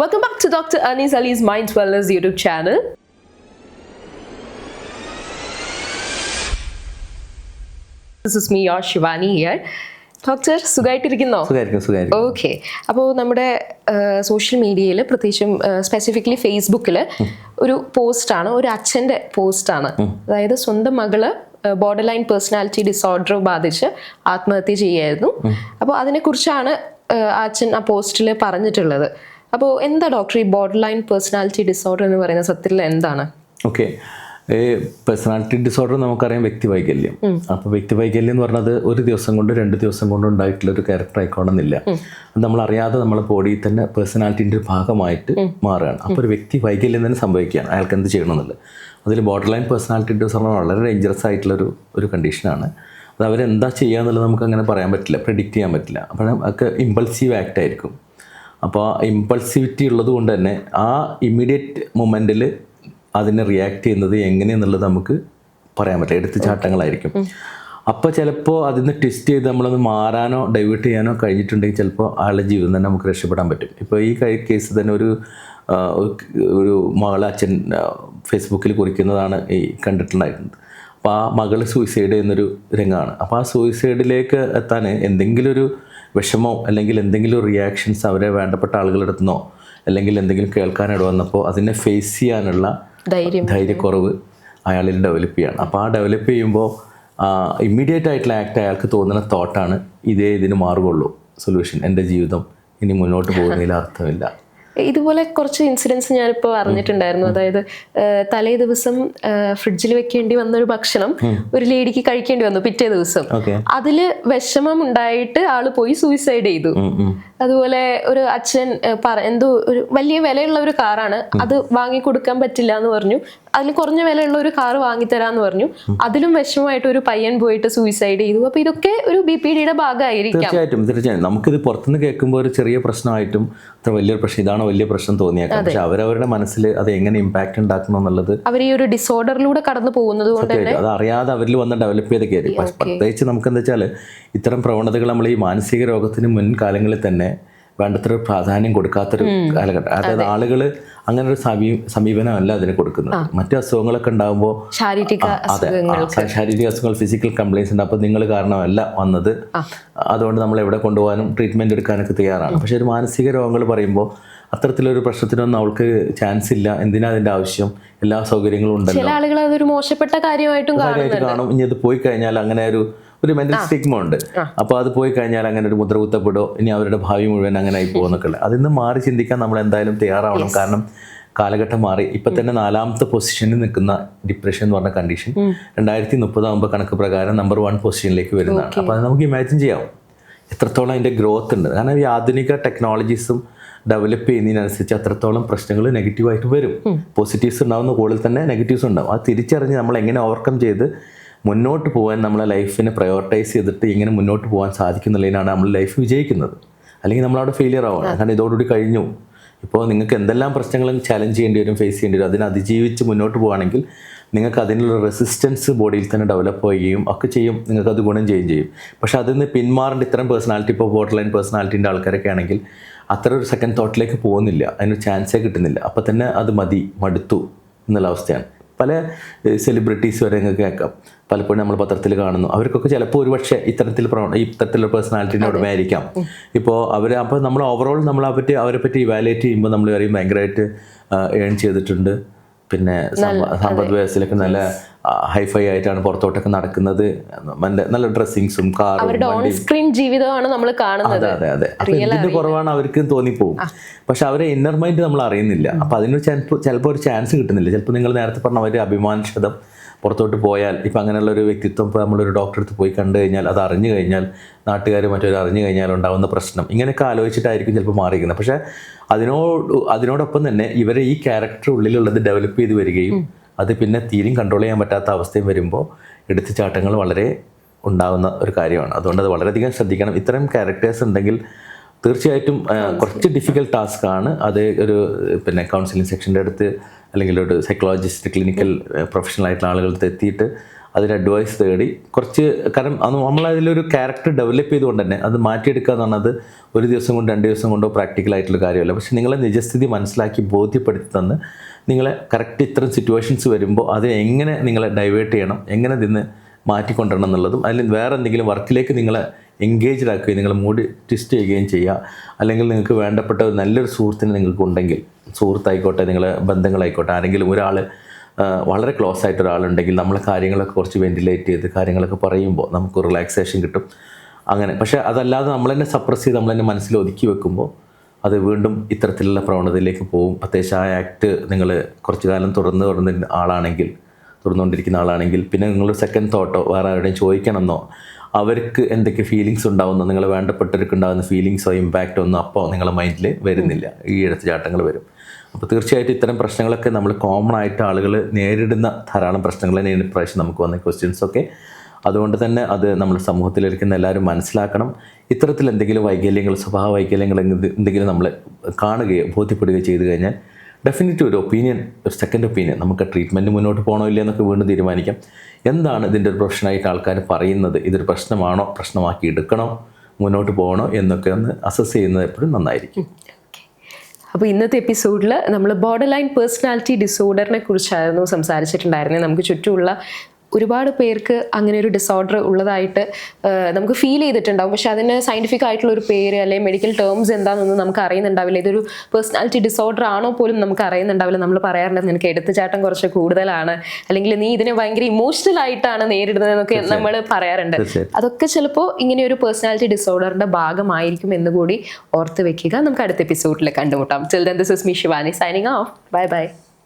Welcome back to Dr. Anis Ali's Mind Wellness YouTube channel. This is me, your Shivani here. Doctor സുഖമായിട്ടിരിക്കുന്നോ okay അപ്പോൾ നമ്മുടെ social മീഡിയയിൽ പ്രത്യേകിച്ചും specifically ഫേസ്ബുക്കിൽ ഒരു പോസ്റ്റാണ് ഒരു അച്ഛന്റെ പോസ്റ്റാണ്. അതായത് സ്വന്തം മകൾ ബോർഡർ ലൈൻ പേഴ്സണാലിറ്റി ഡിസോർഡർ ബാധിച്ച് ആത്മഹത്യ ചെയ്യായിരുന്നു. അപ്പോൾ അതിനെക്കുറിച്ചാണ് അച്ഛൻ ആ പോസ്റ്റിൽ പറഞ്ഞിട്ടുള്ളത്. അപ്പോൾ എന്താ ഡോക്ടർ ഈ ബോർഡർ ലൈൻ പേഴ്സണാലിറ്റി ഡിസോർഡർ എന്ന് പറയുന്ന സത്യത്തിൽ എന്താണ്? ഓക്കെ പേഴ്സണാലിറ്റി ഡിസോർഡർ നമുക്കറിയാം വ്യക്തിവൈകല്യം. അപ്പോൾ വ്യക്തിവൈകല്യം എന്ന് പറഞ്ഞത് ഒരു ദിവസം കൊണ്ട് രണ്ട് ദിവസം കൊണ്ട് ഉണ്ടായിട്ടുള്ള ഒരു ക്യാരക്ടർ ആയിക്കോണമെന്നില്ല അത് നമ്മൾ അറിയാതെ നമ്മളെ ബോഡിയിൽ തന്നെ പേഴ്സണാലിറ്റിന്റെ ഒരു ഭാഗമായിട്ട് മാറുകയാണ്. അപ്പോൾ ഒരു വ്യക്തി വൈകല്യം തന്നെ സംഭവിക്കുകയാണ്. അയാൾക്ക് എന്ത് ചെയ്യണമെന്നുള്ളത്. അതിൽ ബോർഡർ ലൈൻ പേഴ്സണാലിറ്റി ഡിസോർഡർ വളരെ ഡേഞ്ചറസ് ആയിട്ടുള്ള ഒരു ഒരു കണ്ടീഷനാണ് അത് അവരെന്താ ചെയ്യുക എന്നുള്ളത് നമുക്ക് അങ്ങനെ പറയാൻ പറ്റില്ല. പ്രിഡിക്റ്റ് ചെയ്യാൻ പറ്റില്ല. അപ്പോൾ ഒക്കെ ഇമ്പൾസീവ് ആക്ട് ആയിരിക്കും. അപ്പോൾ ആ ഇമ്പൾസിവിറ്റി ഉള്ളത് കൊണ്ട് തന്നെ ആ ഇമ്മീഡിയറ്റ് മൊമെന്റിൽ അതിനെ റിയാക്ട് ചെയ്യുന്നത് എങ്ങനെയെന്നുള്ളത് നമുക്ക് പറയാൻ പറ്റില്ല. എടുത്തുചാട്ടങ്ങളായിരിക്കും. അപ്പോൾ ചിലപ്പോൾ അതിന് ട്വിസ്റ്റ് ചെയ്ത് നമ്മളൊന്ന് മാറാനോ ഡൈവേർട്ട് ചെയ്യാനോ കഴിഞ്ഞിട്ടുണ്ടെങ്കിൽ ചിലപ്പോൾ ആളുടെ ജീവിതം തന്നെ നമുക്ക് രക്ഷപ്പെടാൻ പറ്റും. ഇപ്പോൾ ഈ കേസ് തന്നെ ഒരു ഒരു മകളെ അച്ഛൻ ഫേസ്ബുക്കിൽ കുറിക്കുന്നതാണ് ഈ കണ്ടിട്ടുണ്ടായിരുന്നത്. അപ്പോൾ ആ മകൾ സൂയിസൈഡ് ചെയ്യുന്നൊരു രംഗമാണ്. അപ്പോൾ ആ സൂയിസൈഡിലേക്ക് എത്താൻ എന്തെങ്കിലും ഒരു വിഷമോ അല്ലെങ്കിൽ എന്തെങ്കിലും റിയാക്ഷൻസ് അവരെ വേണ്ടപ്പെട്ട ആളുകളുടെ അടുത്തുനിന്നോ അല്ലെങ്കിൽ എന്തെങ്കിലും കേൾക്കാനിട വന്നപ്പോൾ അതിനെ ഫേസ് ചെയ്യാനുള്ള ധൈര്യം. ധൈര്യക്കുറവ് അയാളിൽ ഡെവലപ്പ് ചെയ്യണം. അപ്പോൾ ആ ഡെവലപ്പ് ചെയ്യുമ്പോൾ ഇമ്മീഡിയറ്റ് ആയിട്ടുള്ള ആക്ട് അയാൾക്ക് തോന്നുന്ന തോട്ടാണ് ഇതേ ഇതിന് മാറുകയുള്ളൂ. സൊല്യൂഷൻ എന്റെ ജീവിതം ഇനി മുന്നോട്ട് പോകുന്നതിൽ അർത്ഥമില്ല. ഇതുപോലെ കുറച്ച് ഇൻസിഡൻസ് ഞാനിപ്പോൾ അറിഞ്ഞിട്ടുണ്ടായിരുന്നു. അതായത് തലേ ദിവസം ഫ്രിഡ്ജിൽ വെക്കേണ്ടി വന്ന ഒരു ഭക്ഷണം ഒരു ലേഡിക്ക് കഴിക്കേണ്ടി വന്നു പിറ്റേ ദിവസം. അതിൽ വിഷമം ഉണ്ടായിട്ട് ആൾ പോയി സൂയിസൈഡ് ചെയ്തു. അതുപോലെ ഒരു അച്ഛൻ പറ- എന്തോ ഒരു വലിയ വിലയുള്ള ഒരു കാറാണ്. അത് വാങ്ങി കൊടുക്കാൻ പറ്റില്ല എന്ന് പറഞ്ഞു. അതിൽ കുറഞ്ഞ വിലയുള്ള ഒരു കാർ വാങ്ങിത്തരാന്ന് പറഞ്ഞു. അതിലും വിഷമമായിട്ട് ഒരു പയ്യൻ പോയിട്ട് സൂയിസൈഡ് ചെയ്തു. അപ്പൊ ഇതൊക്കെ ഒരു ബി പി ഡിയുടെ ഭാഗമായിരിക്കും. തീർച്ചയായിട്ടും തീർച്ചയായും നമുക്കിത് പുറത്തുനിന്ന് കേൾക്കുമ്പോൾ ഒരു ചെറിയ പ്രശ്നമായിട്ടും അത്ര വലിയൊരു പ്രശ്നം ഇതാണ് വലിയ പ്രശ്നം തോന്നിയേക്കാം. പക്ഷെ അവരവരുടെ മനസ്സിൽ അത് എങ്ങനെ ഇമ്പാക്ട് ഉണ്ടാക്കണം എന്നുള്ളത് അവർ ഈ ഒരു ഡിസോർഡറിലൂടെ കടന്നു പോകുന്നത് കൊണ്ട് അത് അറിയാതെ അവരിൽ വന്ന് ഡെവലപ്പ് ചെയ്ത് കയറി പക്ഷെ പ്രത്യേകിച്ച് നമുക്ക് എന്താ വെച്ചാൽ ഇത്തരം പ്രവണതകൾ നമ്മൾ ഈ മാനസിക രോഗത്തിന് മുൻകാലങ്ങളിൽ തന്നെ വേണ്ടത്ര പ്രാധാന്യം കൊടുക്കാത്തൊരു കാലഘട്ടം. അതായത് ആളുകൾ അങ്ങനെ ഒരു സമീ സമീപനമല്ല അതിന് കൊടുക്കുന്നത്. മറ്റു അസുഖങ്ങളൊക്കെ ഉണ്ടാകുമ്പോൾ ശാരീരിക ശാരീരിക അസുഖങ്ങൾ ഫിസിക്കൽ കംപ്ലൈൻസ് ഉണ്ട്. അപ്പോൾ നിങ്ങൾ കാരണമല്ല വന്നത്. അതുകൊണ്ട് നമ്മൾ എവിടെ കൊണ്ടുപോകാനും ട്രീറ്റ്മെന്റ് എടുക്കാനൊക്കെ തയ്യാറാണ്. പക്ഷേ ഒരു മാനസിക രോഗങ്ങൾ പറയുമ്പോൾ അത്തരത്തിലൊരു പ്രശ്നത്തിനൊന്നും അവൾക്ക് ചാൻസ് ഇല്ല. എന്തിനാ അതിന്റെ ആവശ്യം? എല്ലാ സൗകര്യങ്ങളും ഉണ്ടല്ലോ. ചില ആളുകൾ അതൊരു മോശപ്പെട്ട കാര്യമായിട്ടും കാണും. ഇനി അത് പോയി കഴിഞ്ഞാൽ അങ്ങനെ ഒരു ഒരു മെന്റൽ സ്റ്റിഗ്മ ഉണ്ട്. അപ്പോൾ അത് പോയി കഴിഞ്ഞാൽ അങ്ങനെ ഒരു മുദ്ര കുത്തപ്പെടോ ഇനി അവരുടെ ഭാവി മുഴുവൻ അങ്ങനെ ആയി പോകുന്നൊക്കെ ഉള്ളത് അതിൽ നിന്ന് മാറി ചിന്തിക്കാൻ നമ്മൾ എന്തായാലും തയ്യാറാവണം. കാരണം കാലഘട്ടം മാറി. ഇപ്പൊ തന്നെ നാലാമത്തെ പൊസിഷനിൽ നിൽക്കുന്ന ഡിപ്രഷൻ എന്ന് പറഞ്ഞ കണ്ടീഷൻ രണ്ടായിരത്തി മുപ്പതാകുമ്പോൾ കണക്ക് പ്രകാരം നമ്പർ വൺ പൊസിഷനിലേക്ക് വരുന്നതാണ്. അപ്പോൾ അത് നമുക്ക് ഇമാജിൻ ചെയ്യാം. എത്രത്തോളം അതിന്റെ ഗ്രോത്ത് ഉണ്ട്. കാരണം ഈ ആധുനിക ടെക്നോളജീസും ഡെവലപ്പ് ചെയ്യുന്നതിനനുസരിച്ച് അത്രത്തോളം പ്രശ്നങ്ങൾ നെഗറ്റീവായിട്ട് വരും. പോസിറ്റീവ്സ് ഉണ്ടാവുന്ന കൂടുതൽ തന്നെ നെഗറ്റീവ്സ് ഉണ്ടാവും. അത് തിരിച്ചറിഞ്ഞ് നമ്മൾ എങ്ങനെ ഓവർകം ചെയ്ത് മുന്നോട്ട് പോകാൻ നമ്മളെ ലൈഫിനെ പ്രയോറിറ്റൈസ് ചെയ്തിട്ട് എങ്ങനെ മുന്നോട്ട് പോകാൻ സാധിക്കുന്നുള്ളതിനാണ് നമ്മൾ ലൈഫ് വിജയിക്കുന്നത്. അല്ലെങ്കിൽ നമ്മളവിടെ ഫെയിലിയർ ആവുകയാണ് കാരണം ഇതോടുകൂടി കഴിഞ്ഞു. ഇപ്പോൾ നിങ്ങൾക്ക് എന്തെല്ലാം പ്രശ്നങ്ങളും ചലഞ്ച് ചെയ്യേണ്ടി വരും ഫേസ് ചെയ്യേണ്ടി വരും അതിനെ അതിജീവിച്ച് മുന്നോട്ട് പോകുകയാണെങ്കിൽ നിങ്ങൾക്ക് അതിനുള്ള റെസിസ്റ്റൻസ് ബോഡിയിൽ തന്നെ ഡെവലപ്പ് ചെയ്യുകയും ഒക്കെ ചെയ്യും. നിങ്ങൾക്ക് അത് ഗുണം ചെയ്യുകയും ചെയ്യും. പക്ഷെ അതിൽ നിന്ന് പിന്മാറേണ്ട ഇത്തരം പേഴ്സണാലിറ്റി ഇപ്പോൾ ബോർഡർ ലൈൻ പേഴ്സണാലിറ്റീന്റെ ആൾക്കാരൊക്കെ ആണെങ്കിൽ അത്ര ഒരു സെക്കൻഡ് തോട്ടിലേക്ക് പോകുന്നില്ല. അതിനൊരു ചാൻസേ കിട്ടുന്നില്ല. അപ്പോൾ തന്നെ അത് മതി മടുത്തു എന്നുള്ള അവസ്ഥയാണ്. പല സെലിബ്രിറ്റീസ് വരെ നിങ്ങൾക്ക് കേൾക്കാം. പലപ്പോഴും നമ്മൾ പത്രത്തിൽ കാണുന്നു. അവർക്കൊക്കെ ചിലപ്പോൾ ഒരു പക്ഷേ ഇത്തരത്തിൽ ഇത്തരത്തിലുള്ള പേഴ്സണാലിറ്റിന്റെ ഉടമയായിരിക്കാം ഇപ്പോൾ അവർ അപ്പോൾ നമ്മൾ ഓവറോൾ നമ്മൾ അവരെ പറ്റി അവരെ പറ്റി ഇവാലുവേറ്റ് ചെയ്യുമ്പോൾ നമ്മൾ പറയും ഭയങ്കരമായിട്ട് ഏൺ ചെയ്തിട്ടുണ്ട്. പിന്നെ സമ്പ- സമ്പദ് വ്യവസ്ഥയിലൊക്കെ നല്ല ഹൈഫൈ ആയിട്ടാണ് പുറത്തോട്ടൊക്കെ നടക്കുന്നത്. നല്ല ഡ്രസ്സിങ്സും കാറും അവരുടെ ഓൺ സ്ക്രീൻ ജീവിതമാണ് നമ്മൾ കാണുന്നത്. അതെ അതെ. അതെ എന്തിന്റെ കുറവാണ് അവർക്ക് തോന്നിപ്പോകും പക്ഷെ അവരെ ഇന്നർ മൈൻഡ് നമ്മൾ അറിയുന്നില്ല. അപ്പൊ അതിന് ചിലപ്പോൾ ചിലപ്പോൾ ഒരു ചാൻസ് കിട്ടുന്നില്ല. ചിലപ്പോൾ നിങ്ങൾ നേരത്തെ പറഞ്ഞ അവരുടെ അഭിമാനക്ഷതം പുറത്തോട്ട് പോയാൽ ഇപ്പം അങ്ങനെയുള്ള ഒരു വ്യക്തിത്വം ഇപ്പോൾ നമ്മളൊരു ഡോക്ടറെ അടുത്ത് പോയി കണ്ടു കഴിഞ്ഞാൽ അത് അറിഞ്ഞു കഴിഞ്ഞാൽ നാട്ടുകാർ മറ്റൊരു അറിഞ്ഞു കഴിഞ്ഞാൽ ഉണ്ടാകുന്ന പ്രശ്നം. ഇങ്ങനെയൊക്കെ ആലോചിച്ചിട്ടായിരിക്കും ചിലപ്പോൾ മാറിയിരിക്കുന്നത്. പക്ഷേ അതിനോട് അതിനോടൊപ്പം തന്നെ ഇവരെ ഈ ക്യാരക്ടർ ഉള്ളിലുള്ളത് ഡെവലപ്പ് ചെയ്ത് വരികയും അത് പിന്നെ തീരെയും കൺട്രോൾ ചെയ്യാൻ പറ്റാത്ത അവസ്ഥയും വരുമ്പോൾ എടുത്തുചാട്ടങ്ങൾ വളരെ ഉണ്ടാകുന്ന ഒരു കാര്യമാണ്. അതുകൊണ്ട് അത് വളരെയധികം ശ്രദ്ധിക്കണം. ഇത്തരം ക്യാരക്ടേഴ്സ് ഉണ്ടെങ്കിൽ തീർച്ചയായിട്ടും കുറച്ച് ഡിഫിക്കൽട്ട് ടാസ്ക് ആണ്. അത് ഒരു പിന്നെ കൗൺസിലിംഗ് സെക്ഷന്റെ അടുത്ത് അല്ലെങ്കിൽ ഒരു സൈക്കോളജിസ്റ്റ് ക്ലിനിക്കൽ പ്രൊഫഷണൽ ആയിട്ടുള്ള ആളുകളുടെ എത്തിയിട്ട് അതിന് അഡ്വൈസ് തേടി കുറച്ച് കാരണം അത് നമ്മളതിലൊരു ക്യാരക്ടർ ഡെവലപ്പ് ചെയ്തുകൊണ്ട് തന്നെ അത് മാറ്റിയെടുക്കുക എന്ന് പറഞ്ഞത് ഒരു ദിവസം കൊണ്ട് രണ്ട് ദിവസം കൊണ്ടോ പ്രാക്ടിക്കൽ ആയിട്ടുള്ള കാര്യമല്ല. പക്ഷെ നിങ്ങളെ നിജസ്ഥിതി മനസ്സിലാക്കി ബോധ്യപ്പെടുത്തി തന്ന് നിങ്ങളെ കറക്റ്റ് ഇത്തരം സിറ്റുവേഷൻസ് വരുമ്പോൾ അത് എങ്ങനെ നിങ്ങളെ ഡൈവേർട്ട് ചെയ്യണം എങ്ങനെ ഇതിന്ന് മാറ്റിക്കൊണ്ടുവരണം എന്നുള്ളതും അതിൽ വേറെ എന്തെങ്കിലും വർക്കിലേക്ക് നിങ്ങളെ എൻഗേജ്ഡ് ആക്കുകയും നിങ്ങൾ മൂഡ് ട്വിസ്റ്റ് ചെയ്യുകയും ചെയ്യുക. അല്ലെങ്കിൽ നിങ്ങൾക്ക് വേണ്ടപ്പെട്ട നല്ലൊരു സുഹൃത്തിന് നിങ്ങൾക്ക് ഉണ്ടെങ്കിൽ സുഹൃത്തായിക്കോട്ടെ നിങ്ങളെ ബന്ധങ്ങളായിക്കോട്ടെ ആരെങ്കിലും ഒരാൾ വളരെ ക്ലോസ് ആയിട്ട് ഒരാളുണ്ടെങ്കിൽ നമ്മളെ കാര്യങ്ങളൊക്കെ കുറച്ച് വെന്റിലേറ്റ് ചെയ്ത് കാര്യങ്ങളൊക്കെ പറയുമ്പോൾ നമുക്ക് റിലാക്സേഷൻ കിട്ടും. അങ്ങനെ. പക്ഷേ അതല്ലാതെ നമ്മൾ തന്നെ സപ്രസ് ചെയ്ത് നമ്മൾ തന്നെ മനസ്സിൽ ഒതുക്കി വെക്കുമ്പോൾ അത് വീണ്ടും ഇത്തരത്തിലുള്ള പ്രവണതയിലേക്ക് പോകും. അത്യാവശ്യം ആ ആക്ട് നിങ്ങൾ കുറച്ചു കാലം തുടർന്ന് തുടർന്ന് ആളാണെങ്കിൽ തുറന്നുകൊണ്ടിരിക്കുന്ന ആളാണെങ്കിൽ പിന്നെ നിങ്ങൾ സെക്കൻഡ് തോട്ടോ വേറെ ആരുടെയും ചോദിക്കണമെന്നോ അവർക്ക് എന്തൊക്കെ ഫീലിങ്സ് ഉണ്ടാവുന്നോ നിങ്ങൾ വേണ്ടപ്പെട്ടവർക്ക് ഉണ്ടാകുന്ന ഫീലിങ്സോ ഇമ്പാക്റ്റോ ഒന്നും അപ്പോൾ നിങ്ങളുടെ മൈൻഡിൽ വരുന്നില്ല. ഈ എടുത്തുചാട്ടങ്ങൾ വരും. അപ്പോൾ തീർച്ചയായിട്ടും ഇത്തരം പ്രശ്നങ്ങളൊക്കെ നമ്മൾ കോമൺ ആയിട്ട് ആളുകൾ നേരിടുന്ന ധാരാളം പ്രശ്നങ്ങൾ തന്നെയാണ് ഇപ്രാവശ്യം നമുക്ക് വന്ന ക്വസ്റ്റ്യൻസൊക്കെ അതുകൊണ്ട് തന്നെ അത് നമ്മൾ സമൂഹത്തിലിരിക്കുന്ന എല്ലാവരും മനസ്സിലാക്കണം. ഇത്തരത്തിൽ എന്തെങ്കിലും വൈകല്യങ്ങൾ സ്വഭാവ വൈകല്യങ്ങൾ എന്തെങ്കിലും നമ്മൾ കാണുകയോ ബോധ്യപ്പെടുകയോ ചെയ്തു കഴിഞ്ഞാൽ ഡെഫിനറ്റ് ഒരു ഒപ്പീനിയൻ ഒരു സെക്കൻഡ് ഒപ്പീനിയൻ നമുക്ക് ട്രീറ്റ്മെന്റ് മുന്നോട്ട് പോകണോ ഇല്ലയോ എന്നൊക്കെ വീണ്ടും തീരുമാനിക്കാം. എന്താണ് ഇതിന്റെ ഒരു പ്രൊഫഷനായിട്ട് ആൾക്കാർ പറയുന്നത്? ഇതൊരു പ്രശ്നമാണോ? പ്രശ്നമാക്കി എടുക്കണോ? മുന്നോട്ട് പോകണോ? എന്നൊക്കെ ഒന്ന് അസസ് ചെയ്യുന്നത് എപ്പോഴും നന്നായിരിക്കും. അപ്പോൾ ഇന്നത്തെ എപ്പിസോഡിൽ നമ്മൾ ബോർഡർ ലൈൻ പേഴ്സണാലിറ്റി ഡിസോർഡറിനെ കുറിച്ചായിരുന്നു സംസാരിച്ചിട്ടുണ്ടായിരുന്നത് നമുക്ക് ചുറ്റുമുള്ള ഒരുപാട് പേർക്ക് അങ്ങനെ ഒരു ഡിസോർഡർ ഉള്ളതായിട്ട് നമുക്ക് ഫീൽ ചെയ്തിട്ടുണ്ടാവും. പക്ഷെ അതിന് സയന്റിഫിക് ആയിട്ടുള്ള ഒരു പേര് അല്ലെങ്കിൽ മെഡിക്കൽ ടേംസ് എന്താണെന്നൊന്നും നമുക്ക് അറിയുന്നുണ്ടാവില്ല. ഇതൊരു പേഴ്സണാലിറ്റി ഡിസോർഡർ ആണോ പോലും നമുക്ക് അറിയുന്നുണ്ടാവില്ല. നമ്മൾ പറയാറുണ്ട് നിനക്ക് എടുത്തുചാട്ടം കുറച്ച് കൂടുതലാണ്. അല്ലെങ്കിൽ നീ ഇതിനെ ഭയങ്കര ഇമോഷണൽ ആയിട്ടാണ് നേരിടുന്നതെന്നൊക്കെ നമ്മൾ പറയാറുണ്ട്. അതൊക്കെ ചിലപ്പോൾ ഇങ്ങനെ ഒരു പേഴ്സണാലിറ്റി ഡിസോർഡറിന്റെ ഭാഗമായിരിക്കും എന്ന് കൂടി ഓർത്ത് വെക്കുക. നമുക്ക് അടുത്ത എപ്പിസോഡിൽ കണ്ടുമുട്ടാം. Chill then this is me Shivani signing off bye bye